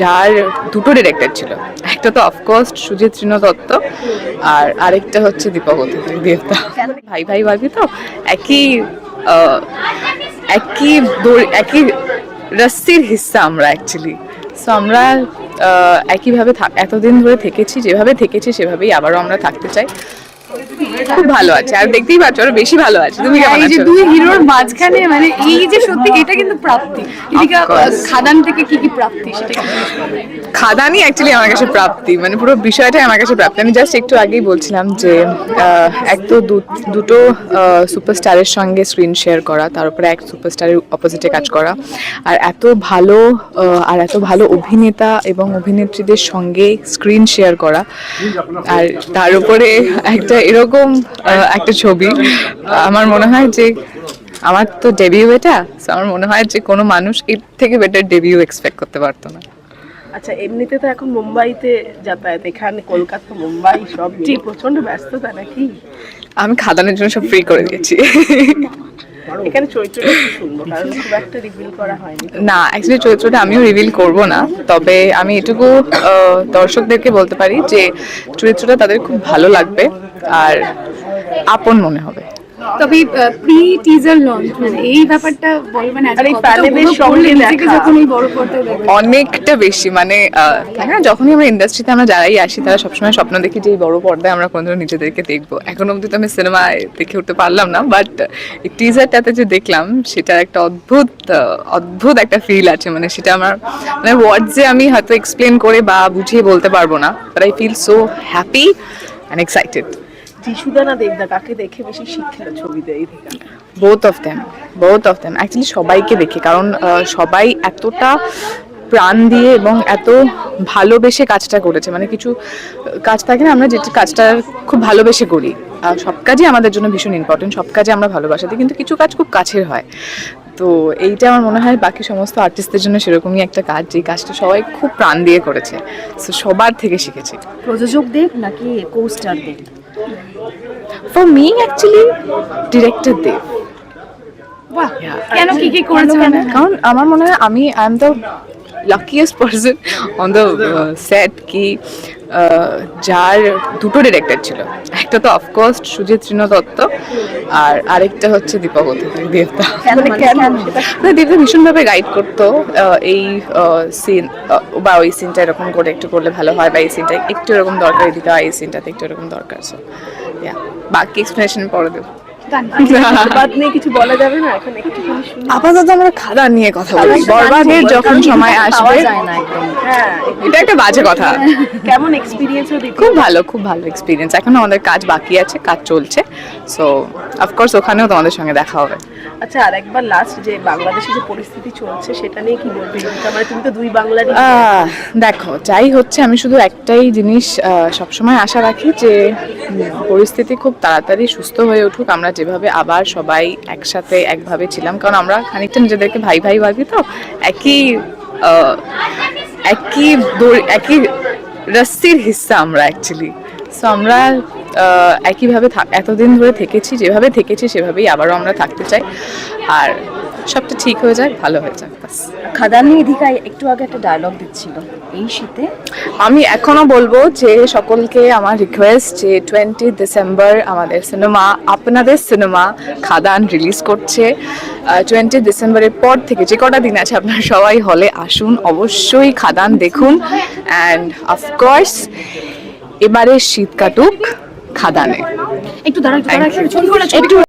যার দুটো ডিরেক্টর ছিল। একটা তো অফকোর্স সুজিত তৃণ দত্ত আর আরেকটা হচ্ছে দীপক দেবতা ভাই ভাই ভাবি তো, একই একই একই রস্সির হিস্সা আমরা অ্যাকচুয়ালি সো আমরা একইভাবে এতদিন ধরে থেকেছি, যেভাবে থেকেছি সেভাবেই আবারও আমরা থাকতে চাই। খুব ভালো আছে আর দেখতেই পাচ্ছ আরও বেশি ভালো আছে। তুমি কেমন এই যে দুই হিরোর মাঝখানে মানে এই যে সত্যি এটা কিন্তু প্রাপ্তি. খাদান থেকে কি কি প্রাপ্তি সেটা কি খাদানই অ্যাকচুয়ালি আমার কাছে প্রাপ্তি। মানে পুরো বিষয়টাই আমার কাছে প্রাপ্তি। আমি জাস্ট একটু আগেই বলছিলাম যে এক তো দুটো সুপারস্টারের সঙ্গে স্ক্রিন শেয়ার করা, তার উপরে এক সুপারস্টারের অপোজিটে কাজ করা। আর এত ভালো আর এত ভালো অভিনেতা এবং অভিনেত্রীদের সঙ্গে স্ক্রিন শেয়ার করা, আর তার উপরে একটা এরকম একটা ছবি। আমার মনে হয় যে, আমার তো ডেবিউ এটা আমার মনে হয় যে কোনো মানুষ এর থেকে বেটার ডেবিউ এক্সপেক্ট করতে পারতো না। আচ্ছা এমনিতে তো এখন মুম্বাইতে যাতায়াত এখানে কলকাতা মুম্বাই সব মিলিয়ে। প্রচণ্ড ব্যস্ততা নাকি? আমি খাদানের জন্য সব ফ্রি করে দিয়েছি। এখানে চরিত্রটা শুনব কারণ খুব একটা রিভিল করা হয়নি না অ্যাকচুয়ালি চরিত্রটা আমিও রিভিল করব না তবে আমি এটুকু দর্শকদেরকে বলতে পারি যে চরিত্রটা তাদের খুব ভালো লাগবে আর আপন মনে হবে। তবে প্রি টিজার লঞ্চ মানে এই ব্যাপারটা। যখন এই বড় পর্দায় অনেকটা বেশি মানে থাকে না যখনই আমরা ইন্ডাস্ট্রিতে আমরা যারাই আসি তারা সবসময় স্বপ্ন দেখি যে এই বড় পর্দায় আমরা কোনোদিন নিজেদেরকে দেখব। এখনও অবধি তো আমি সিনেমায় দেখে উঠতে পারলাম না বাট এই টিজারটাতে যে দেখলাম সেটা একটা অদ্ভুত অদ্ভুত একটা ফিল আছে মানে সেটা আমার মানে ওয়ার্ডসে আমি হয়তো এক্সপ্লেন করে বা বুঝিয়ে বলতে পারব না but I feel so happy and excited যিশুদা না দেবদা কাকে দেখে বেশি ছবিতে এই থেকে both of them both of them actually সবাইকে দেখে কারণ সবাই এতটা প্রাণ দিয়ে এবং এত ভালোবেসে কাজটা করেছে। মানে কিছু কাজ থাকে না আমরা যেটা কাজটা খুব ভালোবেসে করি। আর সব কাজই আমাদের জন্য ভীষণ ইম্পর্টেন্ট সব কাজে আমরা ভালোবাসা দিই কিন্তু কিছু কাজ খুব কাছের হয়। তো এইটা আমার মনে হয় বাকি সমস্ত আর্টিস্টদের জন্য সেরকমই একটা কাজ যে কাজটা সবাই খুব প্রাণ দিয়ে করেছে। সো সবার থেকে শিখেছি। প্রযোজক দেব নাকি costar Dev for me actually director Dev বাহ কেন কি কি করেছে মানে কারণ আমার মনে হয় আমি I am the luckiest person on the set কি আহ, যার দুটো ডিরেক্টর ছিল। একটা তো অফকোর্স সুজিত তৃণ দত্ত আর আরেকটা হচ্ছে দীপক অতিথি দেবতা। মানে মানে দেবতা ভীষণভাবে গাইড করতো এই সিন বা ওই সিনটা এরকম করে একটু করলে ভালো হয় বা এই সিনটা একটু এরকম দরকার এদিকে এই সিনটাতে একটু এরকম দরকার। সো বাকি এক্সপ্লেনেশন পরে দেবো। বাদ নিয়ে কিছু বলা যাবে না? এখন একটু আপাতত আমরা খাদা নিয়ে কথা বলি বরবাদের যখন সময় আসবে হ্যাঁ এটা একটা বাজে কথা। কেমন এক্সপিরিয়েন্স খুব ভালো খুব ভালো এক্সপিরিয়েন্স এখনও আমাদের কাজ বাকি আছে কাজ চলছে। সো অফকোর্স ওখানেও তোমাদের সঙ্গে দেখা হবে। আচ্ছা আর একবার লাস্ট যে বাংলাদেশে যে পরিস্থিতি চলছে সেটা নিয়ে কি বলবে? মানে তুমি তো দুই আহ, দেখো যাই হচ্ছে আমি শুধু একটাই জিনিস সবসময় আশা রাখি যে পরিস্থিতি খুব তাড়াতাড়ি সুস্থ হয়ে উঠুক। আমরা যেভাবে আবার সবাই একসাথে একভাবে ছিলাম, কারণ আমরা খানিকটা নিজেদেরকে ভাই ভাই ভাবি তো, একই একই একই রস্তির হিস্সা আমরা অ্যাকচুয়ালি সো আমরা একইভাবে এতদিন ধরে থেকেছি, যেভাবে থেকেছি সেভাবেই আবারও আমরা থাকতে চাই। আর সবটা ঠিক হয়ে যাক ভালো হয়ে যাক বাস খাদান নিধিকা একটু আগে একটা ডায়লগ দিচ্ছিল। এই শীতে? আমি এখনও বলব যে সকলকে আমার রিকোয়েস্ট যে টোয়েন্টি ডিসেম্বর আমাদের সিনেমা আপনাদের সিনেমা খাদান রিলিজ করছে। টোয়েন্টি ডিসেম্বরের পর থেকে যে কটা দিন আছে আপনারা সবাই হলে আসুন অবশ্যই খাদান দেখুন। অ্যান্ড অফকোর্স এবারে শীত কাটুক খাদানে। একটু দাঁড়া একটু